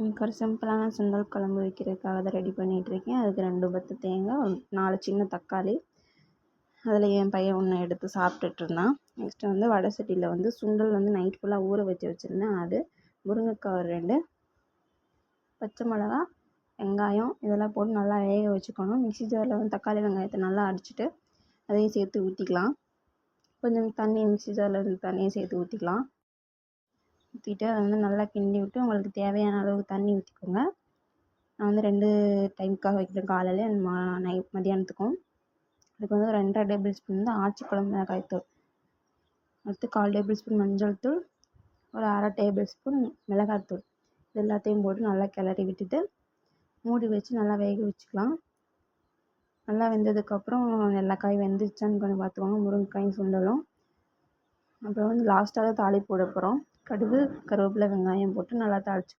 எனக்கு ஒரு சிம்பிளான சுண்டல் குழம்பு வைக்கிறதுக்காக தான் ரெடி பண்ணிகிட்ருக்கேன். அதுக்கு ரெண்டு பத்து தேங்காய் நாலு சின்ன தக்காளி. அதில் என் பையன் ஒன்று எடுத்து சாப்பிட்டுட்டு இருந்தான் நெக்ஸ்ட்டு வந்து வடை சட்டியில் வந்து சுண்டல் வந்து நைட் ஃபுல்லாக ஊற வச்சு வச்சுருந்தேன். அது முருங்கைக்காய் ஒரு ரெண்டு பச்சை மிளகா வெங்காயம் இதெல்லாம் போட்டு நல்லா வேக வச்சுக்கணும். மிக்ஸி ஜாரில் வந்து தக்காளி வெங்காயத்தை நல்லா அடிச்சுட்டு அதையும் சேர்த்து ஊற்றிக்கலாம் கொஞ்சம் தண்ணி மிக்ஸி ஜாரில் இருந்து தண்ணியை சேர்த்து ஊற்றிக்கலாம் ஊற்றிட்டு அதை வந்து நல்லா கிண்டி விட்டு உங்களுக்கு தேவையான அளவு தண்ணி ஊற்றிக்கோங்க நான் வந்து ரெண்டு டைமுக்காக வைக்கிறேன் காலையில் அண்ட் மா நைட் மதியானத்துக்கும். அதுக்கு வந்து ஒரு ரெண்டரை டேபிள் ஸ்பூன் வந்து ஆச்சி குழம்பு மிளகாய்த்தூள் அடுத்து கால் டேபிள் ஸ்பூன் மஞ்சள் தூள் ஒரு அரை டேபிள் ஸ்பூன் மிளகாய்த்தூள் இது எல்லாத்தையும் போட்டு நல்லா கிளறி விட்டுட்டு மூடி வச்சு நல்லா வேக வச்சுக்கலாம். நல்லா வெந்ததுக்கப்புறம் எல்லா காயும் வெந்துருச்சான்னு கொஞ்சம் பார்த்துக்கோங்க. முருங்கைக்காயும் சுண்டலும். அப்புறம் வந்து லாஸ்ட்டாக தான் தாளிப்பு போட போகிறோம் கடுகு கருவேப்பிலை வெங்காயம் போட்டு நல்லா தாளிச்சு